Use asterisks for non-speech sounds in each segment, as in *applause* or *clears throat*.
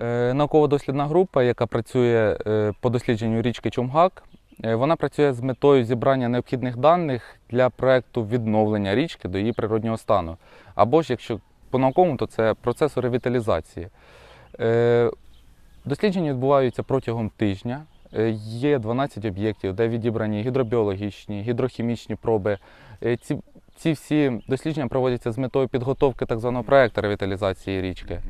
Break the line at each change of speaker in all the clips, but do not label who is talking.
Е, Науково-дослідна група, яка працює е, по дослідженню річки Чумгак, е, вона працює з метою зібрання необхідних даних для проекту відновлення річки до її природнього стану. Або ж, якщо по-науковому, то це процесу ревіталізації. Дослідження відбуваються протягом тижня. Є 12 об'єктів, де відібрані гідробіологічні, гідрохімічні проби. Ці, ці всі дослідження проводяться з метою підготовки так званого проекту ревіталізації річки.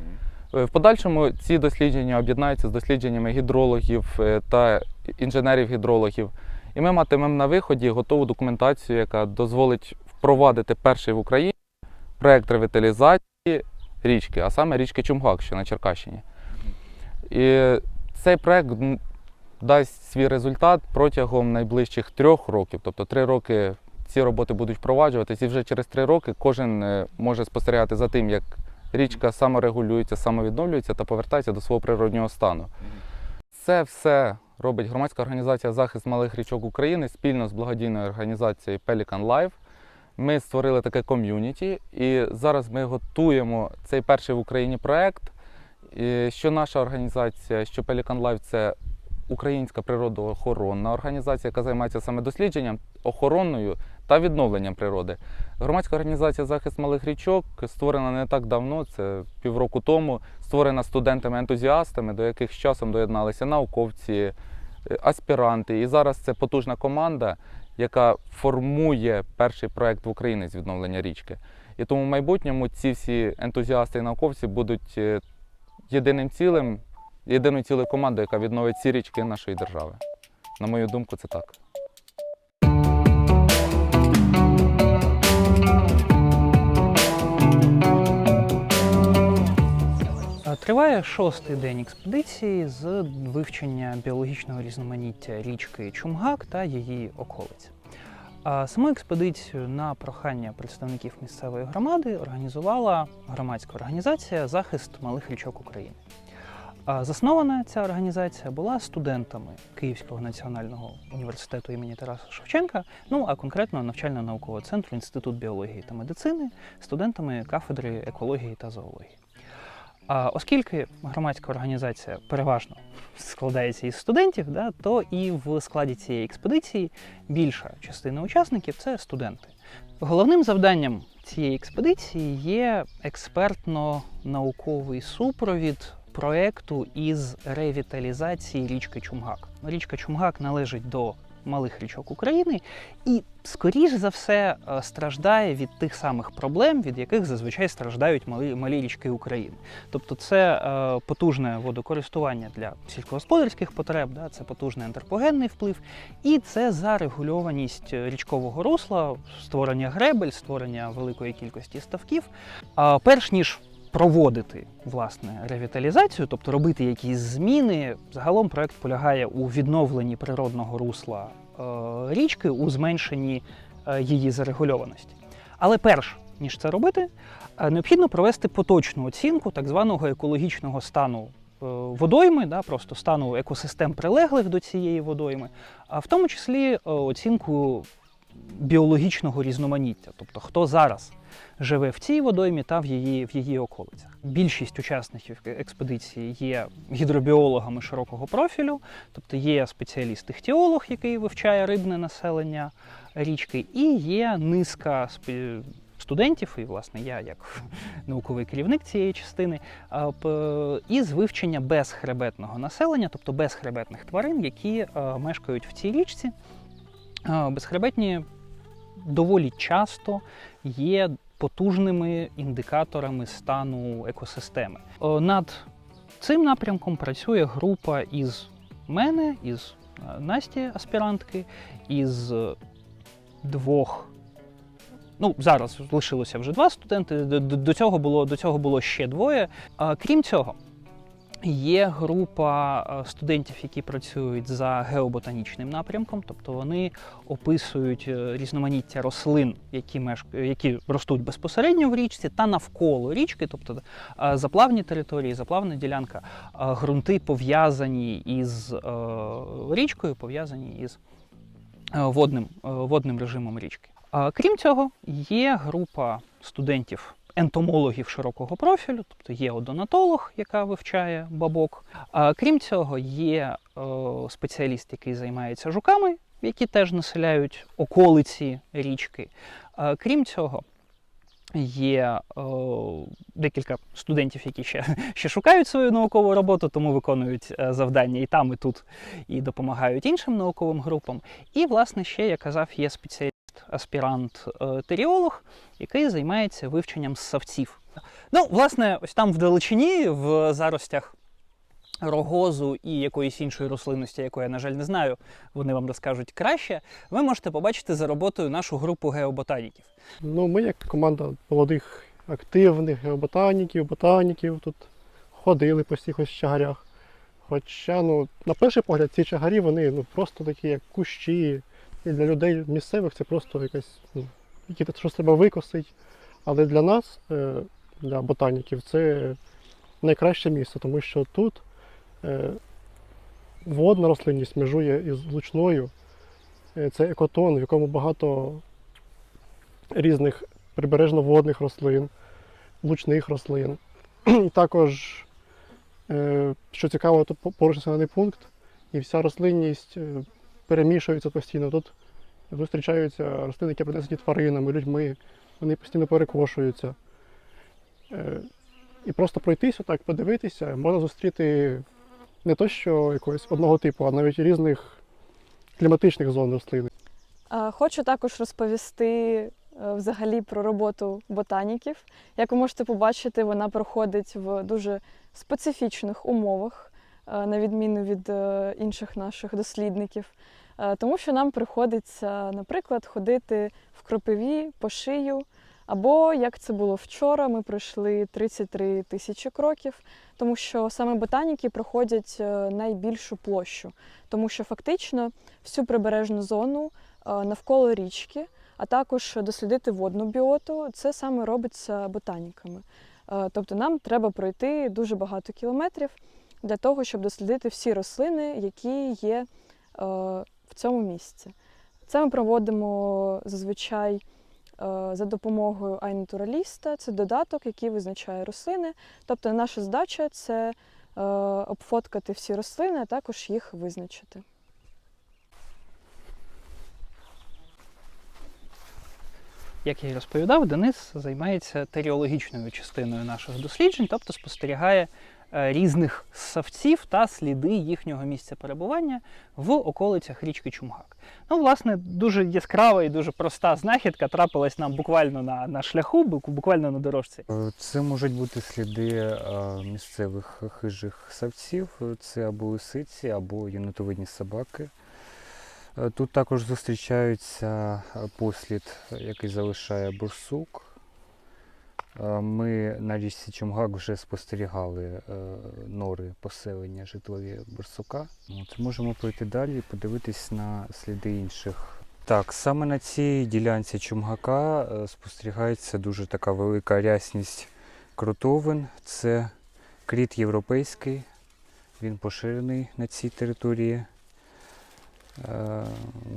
Е, В подальшому ці дослідження об'єднаються з дослідженнями гідрологів е, та інженерів-гідрологів. І ми матимемо на виході готову документацію, яка дозволить впровадити перший в Україні проект ревіталізації річки, а саме річки Чумгак, що на Черкащині. І цей проект м, дасть свій результат протягом найближчих трьох років. Тобто три роки ці роботи будуть впроваджуватись, і вже через три роки кожен е, може спостерігати за тим, як річка саморегулюється, самовідновлюється та повертається до свого природнього стану. Це все робить громадська організація Захист малих річок України спільно з благодійною організацією Pelican Life. Ми створили таке ком'юніті, і зараз ми готуємо цей перший в Україні проект. Що наша організація, що Pelican Life – це українська природоохоронна організація, яка займається саме дослідженням, охороною та відновленням природи. Громадська організація захист малих річок створена не так давно, це півроку тому, створена студентами-ентузіастами, до яких з часом доєдналися науковці, е, аспіранти. І зараз це потужна команда, яка формує перший проект в Україні з відновлення річки. І тому в майбутньому ці всі ентузіасти і науковці будуть е, єдиним цілим, єдиною цілою командою, яка відновить ці річки нашої держави. На мою думку, це так.
Триває шостий день експедиції з вивчення біологічного різноманіття річки Чумгак та її околиць. Саму експедицію на прохання представників місцевої громади організувала громадська організація Захист малих річок України. Заснована ця організація була студентами Київського національного університету імені Тараса Шевченка, ну а конкретно навчально-наукового центру Інститут біології та медицини, студентами кафедри екології та зоології. Оскільки громадська організація переважно складається із студентів, да, то і в складі цієї експедиції більша частина учасників це студенти. Головним завданням цієї експедиції є експертно-науковий супровід проекту із ревіталізації річки Чумгак. Річка Чумгак належить до малих річок України і, скоріш за все, е, страждає від тих самих проблем, від яких зазвичай страждають малі, малі річки України. Тобто, це е, потужне водокористування для сільськогосподарських потреб, да, це потужний антропогенний вплив, і це зарегульованість річкового русла, створення гребель, створення великої кількості ставків. А перш ніж проводити власне ревіталізацію, тобто робити якісь зміни. Загалом проект полягає у відновленні природного русла е, річки, у зменшенні е, її зарегульованості. Але перш ніж це робити, е, необхідно провести поточну оцінку так званого екологічного стану. Водойми, да, просто стану екосистем прилеглих до цієї водойми, а в тому числі оцінку біологічного різноманіття, тобто хто зараз живе в цій водоймі та в її, в її околицях. Більшість учасників експедиції є гідробіологами широкого профілю, тобто є спеціаліст-іхтіолог, який вивчає рибне населення річки, і є низка студентів, і власне я як *laughs* науковий керівник цієї частини, із вивчення безхребетного населення, тобто безхребетних тварин, які е, мешкають в цій річці. Безхребетні доволі часто є потужними індикаторами стану екосистеми. Е, Над цим напрямком працює група із мене, із е, Насті аспірантки, із е, двох. Ну, зараз лишилося вже два студенти. До, цього було до цього було ще двоє. Крім цього, Є група е, студентів, які працюють за геоботанічним напрямком, тобто вони описують е, різноманіття рослин, які мешк... які ростуть безпосередньо в річці та навколо річки, тобто е, заплавні території, заплавна ділянка, ґрунти пов'язані із річкою, пов'язані із водним, водним режимом річки. Крім цього, є група студентів ентомологів широкого профілю, тобто є одонатолог, яка вивчає бабок. А крім цього, є е, спеціаліст, який займається жуками, які теж населяють околиці річки. А крім цього, є е, декілька студентів, які ще, *laughs* ще шукають свою наукову роботу, тому виконують е, завдання і там, і тут, і допомагають іншим науковим групам. І, власне, ще, я казав, є спеціаліст, аспірант е, який займається вивченням ссавців. Ну, власне, ось там в далечині, в заростях рогозу і якоїсь іншої рослинності, яку я, на жаль, не знаю, вони вам розкажуть краще. Ви можете побачити за роботою нашу групу геоботаніків.
Ну, ми як команда молодих активних геоботаніків, ботаніків тут ходили по всіх ось чагарях. Хоча, ну, на перший погляд, ці чагарі, вони ну, просто такі, як кущі. І для людей місцевих це просто якась, ну, щось треба викосити. Але для нас, е, для ботаніків, це найкраще місце, тому що тут е, водна рослинність межує із лучною. Е, Це екотон, в якому багато різних прибережно-водних рослин, лучних рослин. Також, що цікаво, тут по- поруч населений пункт, і вся рослинність перемішується постійно. Тут зустрічаються рослини, які принесені тваринами, людьми, вони постійно перекошуються. Е, І просто пройтися так, подивитися, можна зустріти не то, що якогось одного типу, а навіть різних кліматичних зон рослин.
Е, Хочу також розповісти е, взагалі про роботу ботаніків. Як ви можете побачити, вона проходить в дуже специфічних умовах, на відміну від е, інших наших дослідників. Е, Тому що нам приходиться, наприклад, ходити в кропиві по шию, або як це було вчора, ми пройшли 33 тисячі кроків, тому що саме ботаніки проходять е, найбільшу площу, тому що фактично всю прибережну зону е, навколо річки, а також дослідити водну біоту. Це саме робиться ботаніками. Е, Тобто нам треба пройти дуже багато кілометрів для того, щоб дослідити всі рослини, які є е, в цьому місці. Це ми проводимо зазвичай е, за допомогою iNaturalista. Це додаток, який визначає рослини. Тобто наша задача це е, обфоткати всі рослини, а також їх визначити.
Як я й розповідав, Денис займається теріологічною частиною наших досліджень, тобто спостерігає різних ссавців та сліди їхнього місця перебування в околицях річки Чумгак. Ну, власне, дуже яскрава і дуже проста знахідка трапилась нам буквально на, на шляху, бу- буквально на дорожці.
Е, Це можуть бути сліди е, місцевих хижих савців, Е, це або лисиці, або єнотовидні собаки. Е, Тут також зустрічаються е, послід, який залишає борсук. Е, Ми на річці Чумгак вже спостерігали е, нори поселення житлові борсука. От, можемо пройти далі і подивитись на сліди інших так, саме на цій ділянці Чумгака е, спостерігається дуже така велика рясність крутовин. Це кріт європейський, він поширений на цій території.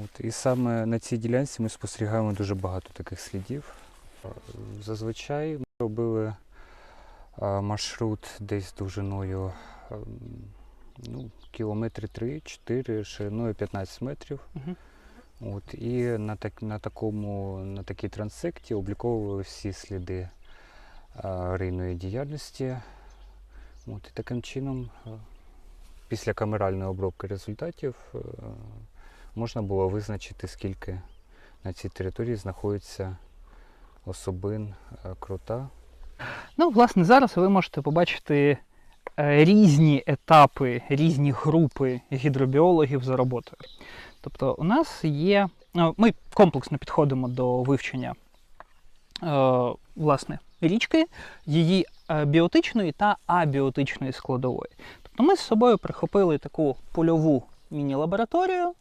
От, і саме на цій ділянці ми спостерігаємо дуже багато таких слідів. Зазвичай робили е, маршрут десь довжиною ем, ну, кілометри 3-4, шириною 15 метрів.
Мгм.
От, і на, так, на, такому, на такій трансекті обліковували всі сліди рийної діяльності. От, і таким чином, е, після камеральної обробки результатів, е, можна було визначити, скільки на цій території знаходиться особин е, крута.
Ну, власне, зараз ви можете побачити е, різні етапи, різні групи гідробіологів за роботою. Тобто, у нас є. е, Ми комплексно підходимо до вивчення власне, річки, її біотичної та абіотичної складової. Тобто ми з собою прихопили таку польову міні-лабораторію,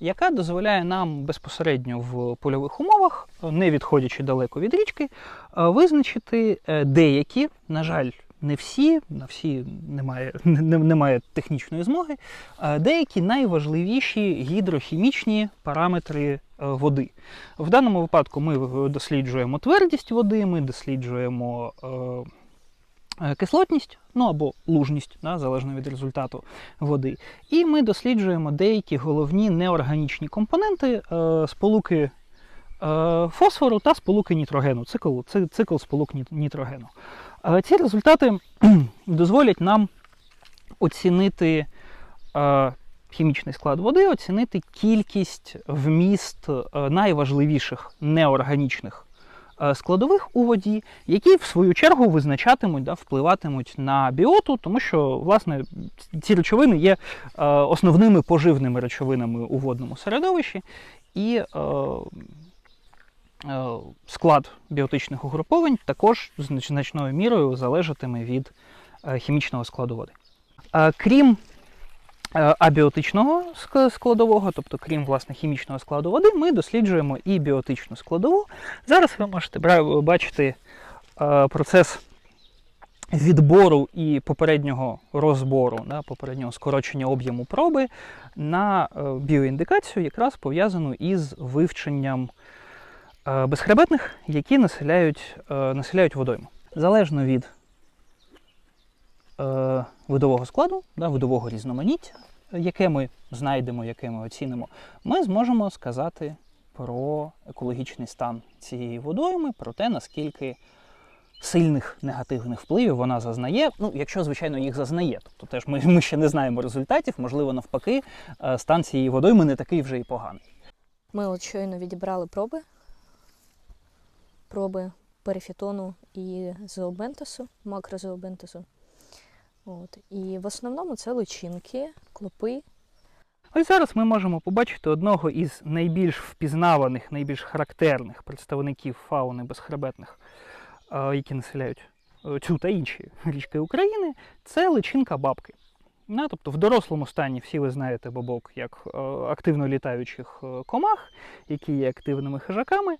яка дозволяє нам безпосередньо в польових умовах, не відходячи далеко від річки, е, визначити е, деякі, на жаль, не всі, на всі немає, *laughs* не- немає технічної змоги. е, Деякі найважливіші гідрохімічні параметри води. В даному випадку ми досліджуємо твердість води, ми досліджуємо кислотність, ну або лужність, да, залежно від результату води. І ми досліджуємо деякі головні неорганічні компоненти е, сполуки е, фосфору та сполуки нітрогену, цикл, цикл сполук нітрогену. Е, Ці результати *clears throat* дозволять нам оцінити е, хімічний склад води, оцінити кількість вміст е, найважливіших неорганічних е, складових у воді, які в свою чергу визначатимуть, да, впливатимуть на біоту, тому що власне ці речовини є е, основними поживними речовинами у водному середовищі, і е, е, склад біотичних угруповань також значною мірою залежатиме від е, хімічного складу води. Е, Крім е, абіотичного складового, тобто крім власне хімічного складу води, ми досліджуємо і біотичну складову. Зараз ви можете бачити е, процес відбору і попереднього розбору, попереднього скорочення об'єму проби на е, біоіндикацію, якраз пов'язану із вивченням е, безхребетних, які населяють, е, населяють водойму. Залежно від е, видового складу, да, видового різноманіття, яке ми знайдемо, яке ми оцінимо, ми зможемо сказати про екологічний стан цієї водойми, про те, наскільки сильних негативних впливів вона зазнає. Ну, якщо, звичайно, їх зазнає. Тобто теж ми, ми ще не знаємо результатів, можливо, навпаки, е, стан цієї водойми не такий вже і поганий.
Ми от щойно відібрали проби, проби перифітону і зообентосу, макрозообентосу. От. І в основному це личинки, клопи.
Ось зараз ми можемо побачити одного із найбільш впізнаваних, найбільш характерних представників фауни безхребетних, які населяють е, цю та інші річки України, це личинка бабки. Да, тобто в дорослому стані всі ви знаєте бобок як е, активно літаючих е, комах, які є активними хижаками.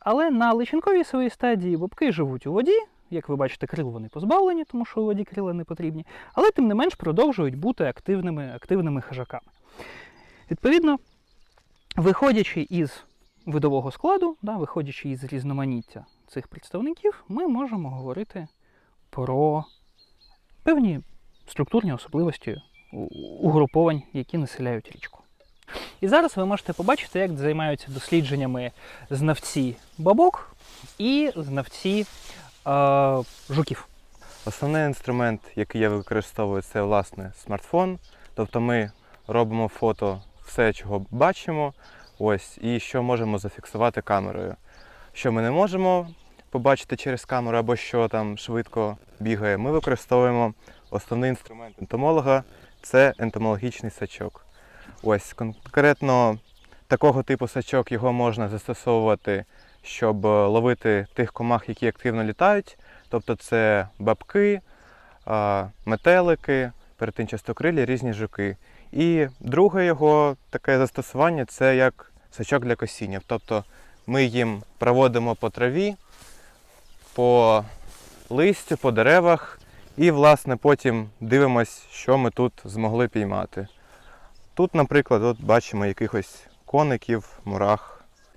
Але на личинковій своїй стадії бобки живуть у воді. Як ви бачите, крил вони позбавлені, тому що у воді крила не потрібні, але тим не менш продовжують бути активними, активними хижаками. Відповідно, виходячи із видового складу, да, виходячи із різноманіття цих представників, ми можемо говорити про певні структурні особливості угруповань, які населяють річку. І зараз ви можете побачити, як займаються дослідженнями знавці бабок і знавці е, жуків.
Основний інструмент, який я використовую, це власне смартфон. Тобто ми робимо фото все, чого бачимо, ось, і що можемо зафіксувати камерою. Що ми не можемо побачити через камеру або що там швидко бігає, ми використовуємо основний інструмент ентомолога це ентомологічний сачок. Ось конкретно такого типу сачок його можна застосовувати, щоб е, ловити тих комах, які активно літають. Тобто це бабки, метелики, перетинчастокрилі, різні жуки. І друге його таке застосування це як сачок для косіння. Тобто ми їм проводимо по траві, по листю, по деревах, і, власне, потім дивимось, що ми тут змогли піймати. Тут, наприклад, от бачимо якихось коників, мурах.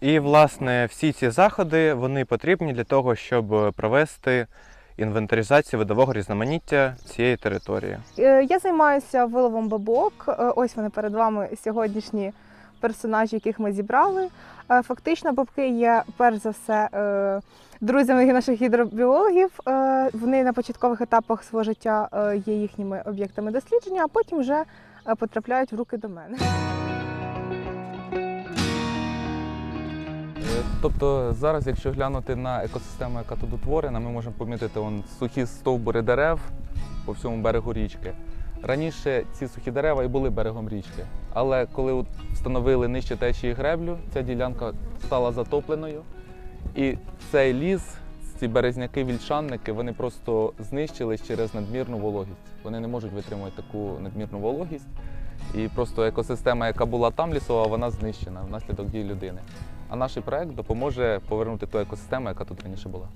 І, власне, всі ці заходи вони потрібні для того, щоб провести інвентаризацію видового різноманіття цієї території.
Е, Я займаюся виловом бабок. Е, Ось вони перед вами сьогоднішні персонажі, яких ми зібрали. Е, Фактично, бабки є перш за все друзями наших гідробіологів. Вони на початкових етапах свого життя є їхніми об'єктами дослідження, а потім вже потрапляють в руки до мене.
Тобто зараз, якщо глянути на екосистему, яка тут утворена, ми можемо помітити вон, сухі стовбури дерев по всьому берегу річки. Раніше ці сухі дерева і були берегом річки. Але коли встановили нижче течії греблю, ця ділянка стала затопленою. І цей ліс, ці березняки, вільшанники, вони просто знищились через надмірну вологість. Вони не можуть витримувати таку надмірну вологість. І просто екосистема, яка була там лісова, вона знищена внаслідок дій людини. А наш проект допоможе повернути ту екосистему, яка тут раніше була.